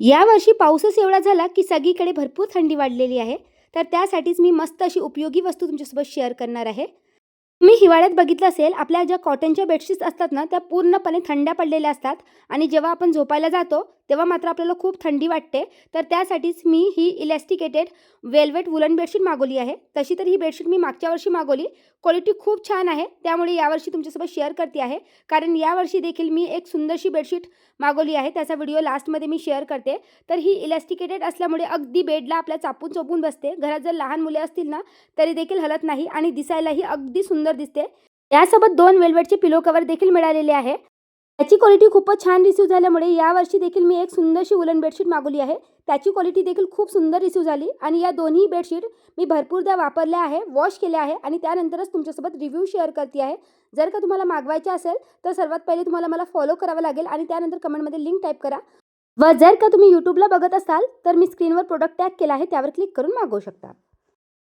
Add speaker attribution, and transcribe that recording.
Speaker 1: यावर्षी पाऊसच एवढा झाला की सगळीकडे भरपूर थंडी वाढलेली आहे. तर त्यासाठीच मी मस्त अशी उपयोगी वस्तू तुमच्यासोबत शेअर करणार आहे. तुम्ही हिवाळ्यात बघितलं असेल आपल्या ज्या कॉटनच्या बेडशीट्स असतात ना त्या पूर्णपणे थंड्या पडलेल्या असतात. आणि जेव्हा आपण झोपायला जातो तेव्हा मात्र आपल्याला खूप थंडी वाटते. तर त्यासाठीच मी ही इलॅस्टिकेटेड वेल्वेट वुलन बेडशीट मागवली आहे. तशी तर ही बेडशीट मी मागच्या वर्षी मागवली. क्वालिटी खूप छान आहे. त्यामुळे यावर्षी तुमच्यासोबत शेअर करते आहे. कारण यावर्षी देखील मी एक सुंदरशी बेडशीट मागवली आहे. त्याचा व्हिडिओ लास्टमध्ये मी शेअर करते. तर ही इलॅस्टिकेटेड असल्यामुळे अगदी बेडला आपल्या चापून चोपून बसते. घरात जर लहान मुले असतील ना तरी देखील हलत नाही आणि दिसायलाही अगदी सुंदर दिसते. यासोबत दोन वेल्वेटचे पिलो कवर देखील मिळालेले आहे. त्याची क्वालिटी खूपच छान रिसीव झाल्यामुळे यावर्षी देखील मी एक सुंदरशी वुलन बेडशीट मागवली आहे. त्याची क्वालिटी देखील खूप सुंदर रिसीव झाली आणि या दोन्ही बेडशीट मी भरपूरदा वापरल्या आहे वॉश केल्या आहे आणि त्यानंतरच तुमच्यासोबत रिव्ह्यू शेअर करते आहे. जर का तुम्हाला मागवायचे असेल तर सर्वात पहिले तुम्हाला मला फॉलो करावं लागेल आणि त्यानंतर कमेंटमध्ये लिंक टाईप करा. व जर का तुम्ही यूट्यूबला बघत असाल तर मी स्क्रीनवर प्रोडक्ट टॅग केला आहे त्यावर क्लिक करून मागवू शकता.